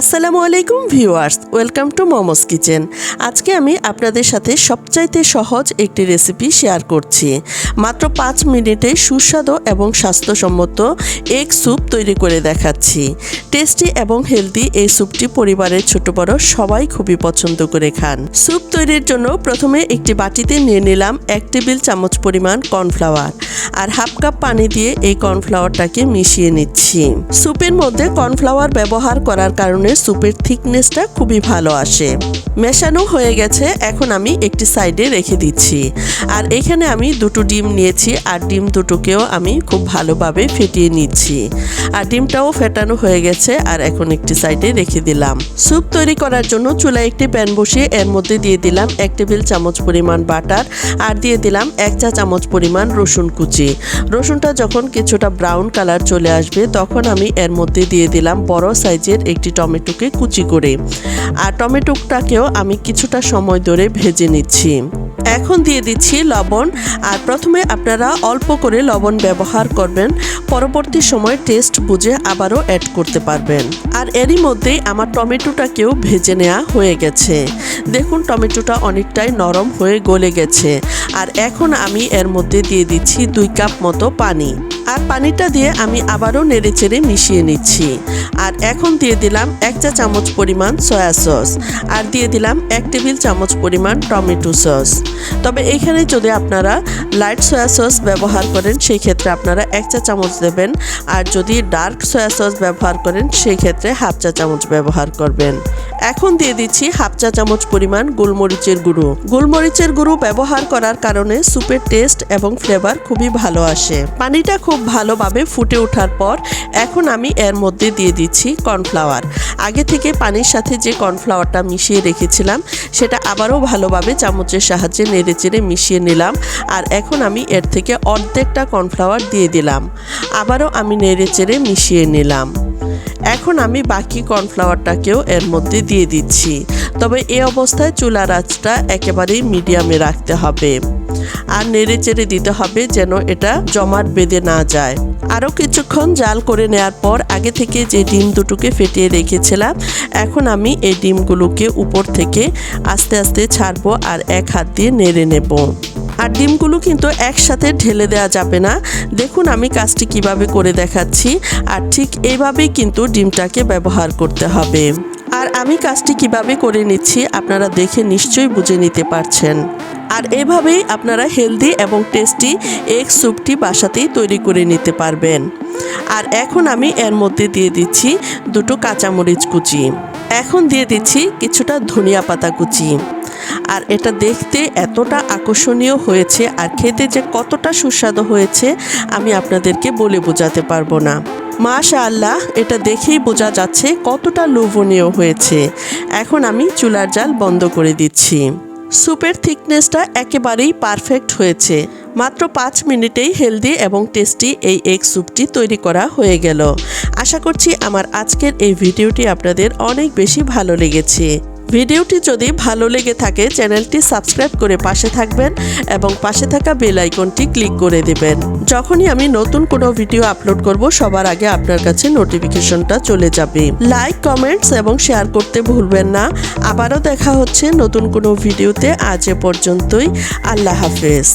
আসসালামু আলাইকুম viewers, welcome to momos kitchen. আজকে আমি আপনাদের সাথে সবচাইতে সহজ একটি রেসিপি শেয়ার করছি। মাত্র পাঁচ মিনিটে সুস্বাদু এবং স্বাস্থ্যসম্মত এগ স্যুপ তৈরি করে দেখাচ্ছি। টেস্টি এবং হেলদি এই স্যুপটি পরিবারের ছোট বড় সবাই খুবই পছন্দ করে খান। স্যুপ তৈরির জন্য প্রথমে একটি বাটিতে নিয়ে নিলাম এক টেবিল চামচ পরিমাণ কর্নফ্লাওয়ার আর হাফ কাপ পানি দিয়ে এই কর্নফ্লাওয়ারটাকে মিশিয়ে নিচ্ছি। স্যুপের মধ্যে কর্নফ্লাওয়ার ব্যবহার করার কারণে স্যুপের থিকনেসটা খুবই ভালো আসে। মেশানো হয়ে গেছে, এখন আমি একটি সাইডে রেখে দিচ্ছি। আর এখানে আমি দুটো ডিম নিয়েছি, আর ডিম দুটোকেও আমি খুব ভালোভাবে ফেটিয়ে নিচ্ছি। আর ডিমটাও ফেটানো হয়ে গেছে, আর এখন একটি সাইডে রেখে দিলাম। স্যুপ তৈরি করার জন্য চুলায় একটি প্যান বসিয়ে এর মধ্যে দিয়ে দিলাম এক টেবিল চামচ পরিমাণ বাটার, আর দিয়ে দিলাম এক চা চামচ পরিমাণ রসুন কুচি। রসুনটা যখন কিছুটা ব্রাউন কালার চলে আসবে, তখন আমি এর মধ্যে দিয়ে দিলাম বড় সাইজের একটি টমেটোকে কুচি করে। আর টমেটোটাকেও আমি কিছুটা সময় ধরে ভেজে নিচ্ছি। এখন দিয়ে দিচ্ছি লবণ আর প্রথমে আপনারা অল্প করে লবণ ব্যবহার করবেন। পরবর্তী সময় টেস্ট বুঝে আবারও অ্যাড করতে পারবেন। আর এরই মধ্যেই আমার টমেটোটাকেও ভেজে নেওয়া হয়ে গেছে। দেখুন টমেটোটা অনেকটাই নরম হয়ে গলে গেছে। আর এখন আমি এর মধ্যে দিয়ে দিচ্ছি দুই কাপ মতো পানি। আর পানিটা দিয়ে আমি আবারও নেড়েচেড়ে মিশিয়ে নিচ্ছি। আর এখন দিয়ে দিলাম এক চা চামচ পরিমাণ সয়া সস আর দিয়ে দিলাম এক টেবিল চামচ পরিমাণ টমেটো সস তবে এখানে যদি আপনারা লাইট সয়া সস ব্যবহার করেন সেই ক্ষেত্রে আপনারা এক চা চামচ দেবেন। আর যদি ডার্ক সয়া সস ব্যবহার করেন সেই ক্ষেত্রে হাফ চা চামচ ব্যবহার করবেন। এখন দিয়ে দিচ্ছি হাফ চা চামচ পরিমাণ গোলমরিচের গুঁড়ো। গোলমরিচের গুঁড়ো ব্যবহার করার কারণে স্যুপের টেস্ট এবং ফ্লেভার খুবই ভালো আসে। পানিটা খুব ভালোভাবে ফুটে ওঠার পর এখন আমি এর মধ্যে দিয়ে দিচ্ছি কর্নফ্লাওয়ার। আগে থেকে পানির সাথে যে কর্নফ্লাওয়ারটা মিশিয়ে রেখেছিলাম, সেটা আবারও ভালোভাবে চামচের সাহায্যে নেড়ে চেড়ে মিশিয়ে নিলাম আর এখন আমি এর থেকে অর্ধেকটা কর্নফ্লাওয়ার দিয়ে দিলাম। আবারও আমি নেড়ে চেড়ে মিশিয়ে নিলাম। এখন আমি বাকি কর্নফ্লাওয়ারটাকেও এর মধ্যে দিয়ে দিচ্ছি। তবে এই অবস্থায় চুলার আঁচটা একেবারেই মিডিয়ামে রাখতে হবে। আর নেড়ে চেড়ে দিতে হবে যেন এটা জমাট বেঁধে না যায়। আরও কিছুক্ষণ জাল করে নেওয়ার পর আগে থেকে যে ডিম দুটোকে ফেটিয়ে রেখেছিলাম, এখন আমি এই ডিমগুলোকে উপর থেকে আস্তে আস্তে ছাড়বো আর এক হাত দিয়ে নেড়ে নেব। আর ডিমগুলো কিন্তু একসাথে ঢেলে দেওয়া যাবে না। দেখুন আমি কাজটি কীভাবে করে দেখাচ্ছি। আর ঠিক এইভাবেই কিন্তু ডিমটাকে ব্যবহার করতে হবে। আর আমি কাজটি কীভাবে করে নিচ্ছি আপনারা দেখে নিশ্চয়ই বুঝে নিতে পারছেন। আর এভাবেই আপনারা হেলদি এবং টেস্টি এগ স্যুপটি বাসাতেই তৈরি করে নিতে পারবেন। আর এখন আমি এর মধ্যে দিয়ে দিচ্ছি দুটো কাঁচামরিচ কুচি। এখন দিয়ে দিচ্ছি কিছুটা ধনিয়া পাতা কুচি। আর এটা দেখতে এতটা আকর্ষণীয় হয়েছে আর খেতে যে কতটা সুস্বাদু হয়েছে, আমি আপনাদেরকে বলে বোঝাতে পারব না। মাশা আল্লাহ এটা দেখেই বোঝা যাচ্ছে কতটা লোভনীয় হয়েছে। এখন আমি চুলার জাল বন্ধ করে দিচ্ছি। স্যুপের থিকনেসটা একেবারেই পারফেক্ট হয়েছে। মাত্র পাঁচ মিনিটেই হেলদি এবং টেস্টি এই এগ স্যুপটি তৈরি করা হয়ে গেল। আশা করছি আমার আজকের এই ভিডিওটি আপনাদের অনেক বেশি ভালো লেগেছে। ভিডিওটি যদি ভালো লেগে থাকে, চ্যানেলটি সাবস্ক্রাইব করে পাশে থাকবেন এবং পাশে থাকা বেল আইকনটি ক্লিক করে দেবেন। যখনই আমি নতুন কোনো ভিডিও আপলোড করব, সবার আগে আপনার কাছে নোটিফিকেশনটা চলে যাবে। লাইক, কমেন্টস এবং শেয়ার করতে ভুলবেন না। আবারও দেখা হচ্ছে নতুন কোনো ভিডিওতে। আজ এ পর্যন্তই। আল্লাহ হাফেজ।